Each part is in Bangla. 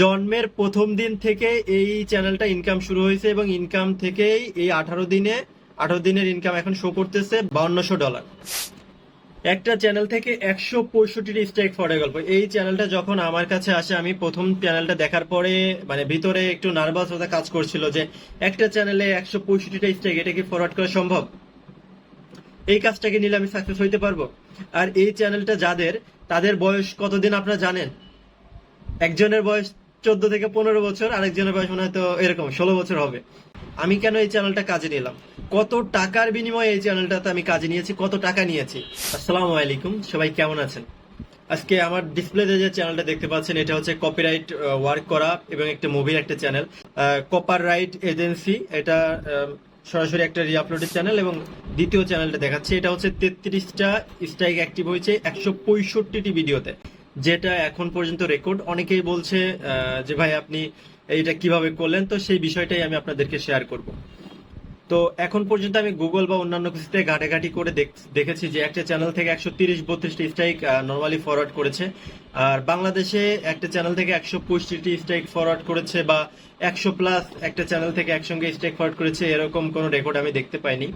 জন্মের প্রথম দিন থেকে এই চ্যানেলটা ইনকাম শুরু হয়েছে এবং ইনকাম থেকেই এই আঠারো দিনে, আঠারো দিনের ইনকাম এখন শো করতেছে বাউন্নশো ডলার একটা চ্যানেল থেকে একশো পঁয়ষট্টি স্ট্রাইক ফরের গল্প। এই চ্যানেলটা যখন আমার কাছে আসে, আমি প্রথম চ্যানেলটা দেখার পরে মানে ভিতরে একটু নার্ভাসতা কাজ করছিল যে, একটা চ্যানেলে একশো পঁয়ষট্টিটা স্ট্রাইক এটা কি ফরওয়ার্ড করা সম্ভব? এই কাজটাকে নিলে আমি সাকসেস হইতে পারব? আর এই চ্যানেলটা যাদের, তাদের বয়স কতদিন আপনারা জানেন? একজনের বয়স চোদ্দ থেকে পনেরো বছর, আরেকজনের বয়স মনে হয়তো এরকম, ষোলো বছর হবে। আমি কেন এই চ্যানেলটা কাজে নিলাম? কত টাকার বিনিময়ে এই চ্যানেলটাতে আমি কাজে নিয়েছি, কত টাকা নিয়েছি? আসসালামু আলাইকুম, সবাই কেমন আছেন? আজকে আমার ডিসপ্লেতে যে চ্যানেলটা দেখতে পাচ্ছেন, এটা হচ্ছে কপিরাইট ওয়ার্ক করা এবং একটা মুভির একটা চ্যানেল কপার রাইট এজেন্সি এটা সরাসরি একটা রিআপলোডেড চ্যানেল এবং দ্বিতীয় চ্যানেলটা দেখাচ্ছে। এটা হচ্ছে তেত্রিশটা স্ট্রাইক অ্যাক্টিভ হয়েছে একশো পঁয়ষট্টিটি ভিডিওতে যেটা এখন পর্যন্ত রেকর্ড অনেকেই বলছে যে ভাই আপনি এইটা কীভাবে করলেন, তো সেই বিষয়টাই আমি আপনাদেরকে শেয়ার করব। তো এখন পর্যন্ত আমি গুগল বা অন্যান্য কিছুতে ঘাটাঘাটি করে দেখেছি যে একটা চ্যানেল থেকে একশো তিরিশ, বত্রিশটি স্ট্রাইক নর্মালি ফরওয়ার্ড করেছে। আর বাংলাদেশে একটা চ্যানেল থেকে একশো পঁয়ষট্টি স্ট্রাইক ফরওয়ার্ড করেছে বা একশো প্লাস একটা চ্যানেল থেকে একসঙ্গে স্ট্রাইক ফরওয়ার্ড করেছে, এরকম কোনো রেকর্ড আমি দেখতে পাইনি।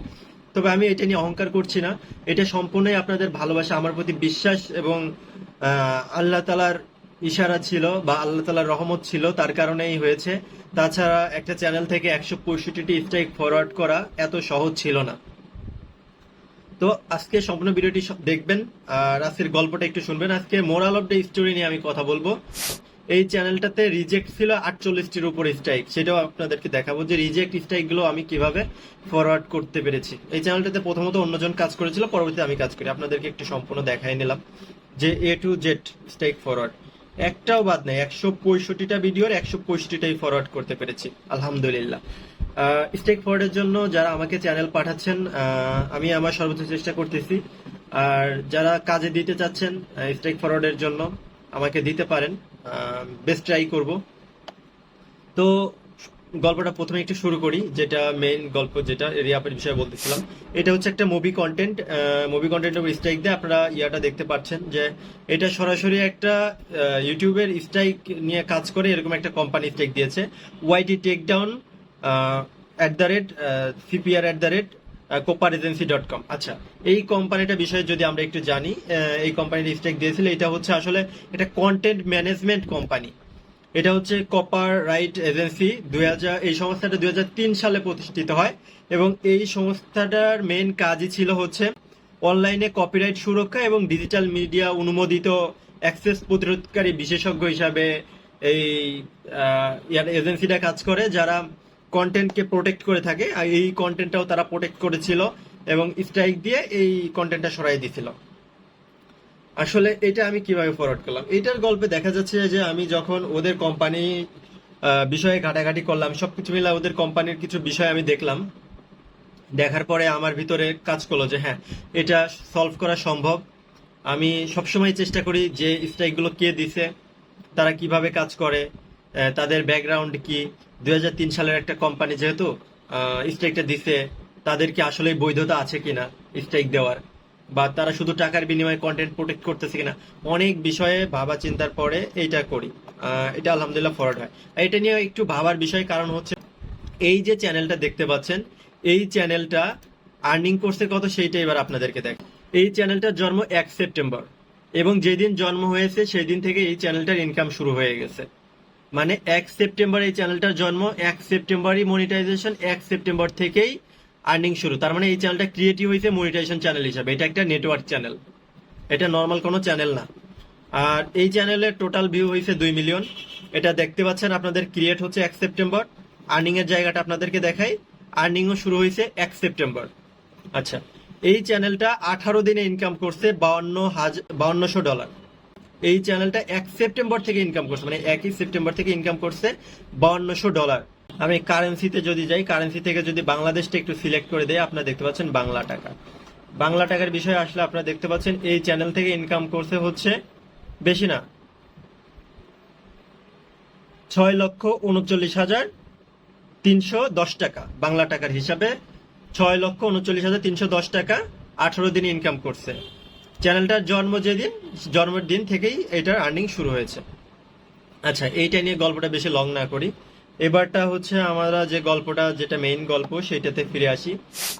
তবে আমি এটা নিয়ে অহংকার করছি না। এটা সম্পূর্ণই আপনাদের ভালোবাসা, আমার প্রতি বিশ্বাস এবং আল্লাহ তালার ইশারা ছিল বা আল্লাহ তালার রহমত ছিল, তার কারণেই হয়েছে। তাছাড়া একটা চ্যানেল থেকে একশো পঁয়ষট্টিটি স্ট্রাইক ফরওয়ার্ড করা এত সহজ ছিল না। তো আজকে সম্পূর্ণ ভিডিওটি দেখবেন, আর আজকের গল্পটা একটু শুনবেন। আজকে মোরাল অফ দ্য স্টোরি নিয়ে আমি কথা বলব। এই চ্যানেলটাতে রিজেক্ট ছিল আটচল্লিশটির উপর স্ট্রাইক। সেটাও আপনাদেরকে দেখাবো যে রিজেক্ট স্ট্রাইকগুলো আমি কীভাবে ফরওয়ার্ড করতে পেরেছি। এই চ্যানেলটাতে প্রথমত অন্যজন কাজ করেছিল, পরবর্তীতে আমি কাজ করি। আপনাদেরকে একটু সম্পূর্ণ দেখাই নিলাম। যে A to Z strike forward একটাও বাদ নেই, একশো পঁয়ষট্টিটা ভিডিওর একশো পঁয়ষট্টিটাই ফরওয়ার্ড করতে পেরেছি, আলহামদুলিল্লাহ। স্টেক ফরওয়ার্ডের জন্য যারা আমাকে চ্যানেল পাঠাচ্ছেন আমি আমার সর্বোচ্চ চেষ্টা করতেছি। আর যারা কাজে দিতে চাচ্ছেন স্টেক ফরওয়ার্ডের জন্য আমাকে দিতে পারেন। বেস্ট ট্রাই করব। তো গল্পটা প্রথমে একটু শুরু করি, যেটা মেইন গল্প যেটা রিয়াপের বিষয়ে বলতেছিলাম। এটা হচ্ছে একটা মুভি কন্টেন্ট মুভি কন্টেন্ট উপর স্ট্রাইক দিয়ে আপনারা ইয়াটা দেখতে পাচ্ছেন যে এটা সরাসরি একটা ইউটিউবের স্ট্রাইক নিয়ে কাজ করে এরকম একটা কোম্পানি স্ট্রাইক দিয়েছে। YT take down at the rate CPR at the rate copper agency dot com আচ্ছা এই কোম্পানিটা বিষয়ে যদি আমরা একটু জানি এই কোম্পানির স্ট্রাইক দিয়েছিল, এটা হচ্ছে আসলে এটা কন্টেন্ট ম্যানেজমেন্ট কোম্পানি এটা হচ্ছে কপার রাইট এজেন্সি দু হাজার, এই সংস্থাটা দুই হাজার তিন সালে প্রতিষ্ঠিত হয় এবং এই সংস্থাটার মেন কাজই ছিল হচ্ছে অনলাইনে কপিরাইট সুরক্ষা এবং ডিজিটাল মিডিয়া অনুমোদিত অ্যাক্সেস প্রতিরোধকারী বিশেষজ্ঞ হিসাবে এই ইয়ার এজেন্সিটা কাজ করে, যারা কন্টেন্টকে প্রোটেক্ট করে থাকে। আর এই কন্টেন্টটাও তারা প্রোটেক্ট করেছিল এবং স্ট্রাইক দিয়ে এই কন্টেন্টটা সরাই দিছিল। আসলে এটা আমি কীভাবে ফরওয়ার্ড করলাম? এটার গল্পে দেখা যাচ্ছে যে আমি যখন ওদের কোম্পানি বিষয়ে ঘাটাঘাটি করলাম, সবকিছু মিলে ওদের কোম্পানির কিছু বিষয় আমি দেখলাম। দেখার পরে আমার ভিতরে কাজ করল যে হ্যাঁ এটা সলভ করা সম্ভব। আমি সবসময় চেষ্টা করি যে স্ট্রাইকগুলো কে দিছে, তারা কীভাবে কাজ করে তাদের ব্যাকগ্রাউন্ড কি। দুই হাজার তিন সালের একটা কোম্পানি যেহেতু স্ট্রাইকটা দিছে, তাদের কি আসলে বৈধতা আছে কিনা স্ট্রাইক দেওয়ার? বা তারা শুধু টাকার বিনিময়ে কন্টেন্ট প্রোটেক্ট করতেছে কিনা, অনেক বিষয়ে ভাবা চিন্তার পরে এইটা করি। এটা আলহামদুলিল্লাহ ফরওয়ার্ড হয়। এটা নিয়ে একটু ভাবার বিষয় কারণ হচ্ছে, এই যে চ্যানেলটা দেখতে পাচ্ছেন, এই চ্যানেলটা আর্নিং করছে কত সেইটা এবার আপনাদেরকে দেখ। এই চ্যানেলটার জন্ম এক সেপ্টেম্বর এবং যেদিন জন্ম হয়েছে সেই দিন থেকে এই চ্যানেলটার ইনকাম শুরু হয়ে গেছে। মানে এক সেপ্টেম্বর এই চ্যানেলটার জন্ম, এক সেপ্টেম্বরই মনিটাইজেশন এক সেপ্টেম্বর থেকেই আর্নিং শুরু। তার মানে এই চ্যানেলটা ক্রিয়েটিভ হয়েছে মনিটাইজেশন চ্যানেল হিসাবে। এটা একটা নেটওয়ার্ক চ্যানেল এটা নর্মাল কোনো চ্যানেল না। আর এই চ্যানেলের টোটাল ভিউ হয়েছে দুই মিলিয়ন এটা দেখতে পাচ্ছেন আপনাদের ক্রিয়েট হচ্ছে এক সেপ্টেম্বর আর্নিং এর জায়গাটা আপনাদেরকে দেখাই। আর্নিংও শুরু হয়েছে এক সেপ্টেম্বর আচ্ছা এই চ্যানেলটা আঠারো দিনে ইনকাম করছে বাউন্ন হাজার বাউন্নশো ডলার এই চ্যানেলটা এক সেপ্টেম্বর থেকে ইনকাম করছে। মানে একই সেপ্টেম্বর থেকে ইনকাম করছে বাউন্নশো ডলার আমি কারেন্সিতে যদি যাই কারেন্সি থেকে যদি বাংলাদেশটা একটু সিলেক্ট করে দেয় আপনারা দেখতে পাচ্ছেন বাংলা টাকা। বাংলা টাকার বিষয়ে আসলে আপনারা দেখতে পাচ্ছেন, এই চ্যানেল থেকে ইনকাম করছে হচ্ছে বেশি না। ছয় লক্ষ উনচল্লিশ হাজার তিনশো দশ টাকা বাংলা টাকার হিসাবে। ছয় লক্ষ উনচল্লিশ হাজার তিনশো দশ টাকা আঠারো দিন ইনকাম করছে। চ্যানেলটার জন্ম যেদিন, জন্মের দিন থেকেই এটার আর্নিং শুরু হয়েছে। আচ্ছা এইটা নিয়ে গল্পটা বেশি লং না করি। এবারটা হচ্ছে আমরা যে গল্পটা, যেটা মেইন গল্প সেটাতে ফিরে আসি।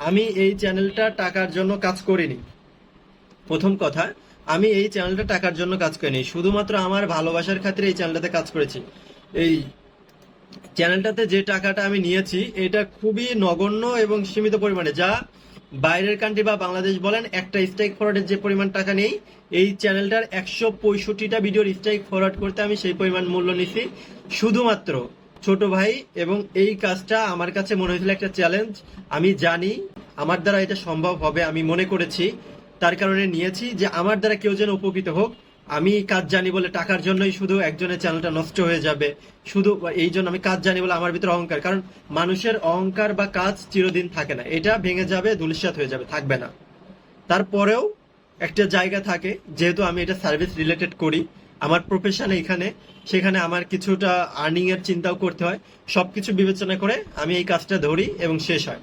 আমি এই চ্যানেলটা টাকার জন্য কাজ করিনি। প্রথম কথা, আমি এই চ্যানেলটা টাকার জন্য কাজ করিনি। শুধুমাত্র আমার ভালোবাসার খাতিরে এই চ্যানেলটাতে কাজ করেছি। এই চ্যানেলটাতে যে টাকাটা আমি নিয়েছি, এটা খুবই নগণ্য এবং সীমিত পরিমাণে। যা বাইরের কান্ট্রি বা বাংলাদেশ বলেন, একটা স্ট্রাইক ফরওয়ার্ডের যে পরিমাণ টাকা নেই, এই চ্যানেলটার একশো পঁয়ষট্টিটা ভিডিওর স্ট্রাইক ফরওয়ার্ড করতে আমি সেই পরিমাণ মূল্য নিছি। শুধুমাত্র ছোট ভাই এবং এই কাজটা আমার কাছে মনে হয়েছিল একটা চ্যালেঞ্জ আমি জানি আমার দ্বারা এটা সম্ভব হবে, আমি মনে করেছি, তার কারণে নিয়েছি যে আমার দ্বারা কেউ যেন উপকৃত হোক। আমি কাজ জানি বলে টাকার জন্যই শুধু একজনের চ্যানেলটা নষ্ট হয়ে যাবে। শুধু এই জন্য আমি কাজ জানি বলে আমার ভিতরে অহংকার, কারণ মানুষের অহংকার বা কাজ চিরদিন থাকে না। এটা ভেঙে যাবে ধুলিসাত হয়ে যাবে, থাকবে না। তারপরেও একটা জায়গা থাকে, যেহেতু আমি এটা সার্ভিস রিলেটেড করি আমার প্রফেশন এখানে, সেখানে আমার কিছুটা আর্নিং এর চিন্তাও করতে হয়। সবকিছু বিবেচনা করে আমি এই কাজটা ধরি এবং শেষ হয়।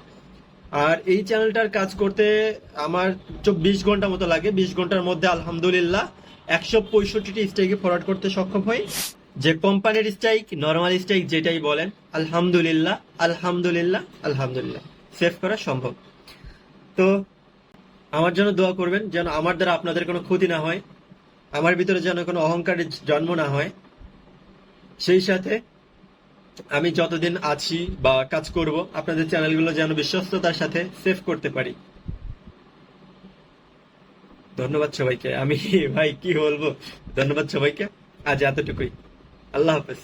আর এই চ্যানেলটার কাজ করতে আমার চব্বিশ ঘণ্টা মতো লাগে। বিশ ঘণ্টার মধ্যে আলহামদুলিল্লাহ একশো পঁয়ষট্টিটি স্ট্রাইকে ফরওয়ার্ড করতে সক্ষম হই। যে কোম্পানির স্ট্রাইক নর্মাল স্ট্রাইক যেটাই বলেন, আলহামদুলিল্লাহ আলহামদুলিল্লাহ আলহামদুলিল্লাহ। সেভ করা সম্ভব। তো আমার জন্য দোয়া করবেন যেন আমার দ্বারা আপনাদের কোনো ক্ষতি না হয়। আমার ভিতরে যেন কোনো অহংকারের জন্ম না হয়। সেই সাথে আমি যতদিন আছি বা কাজ করব, আপনাদের চ্যানেলগুলো যেন বিশ্বস্ততার সাথে সেভ করতে পারি। ধন্যবাদ সবাইকে। আমি, ভাই, কি বলব? ধন্যবাদ সবাইকে। আজ এতটুকুই। আল্লাহ হাফেজ।